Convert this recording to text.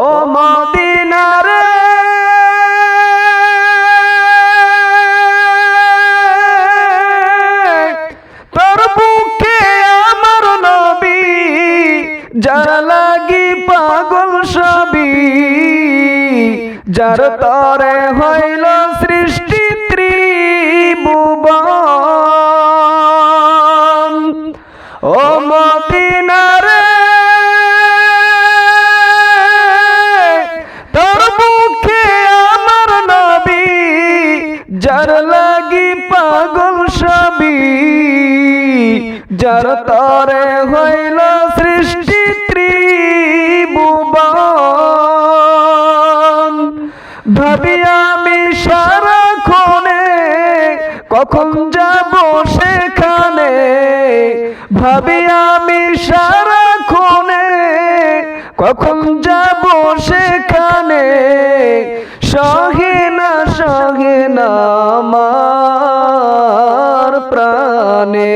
ও মদিনারে। তোর বুকে আমার নবী যারা লাগি পাগল সবই যার তরে হইল সৃষ্টি। লাগি পাগল সবই যার তরে হইল সৃষ্টি ত্রিভুবন। ভাবি আমি সারাক্ষণে কখন যাব সেখানে ভাবি আমি সারাক্ষণে কখন যাব সেখানে, সহে না সহে না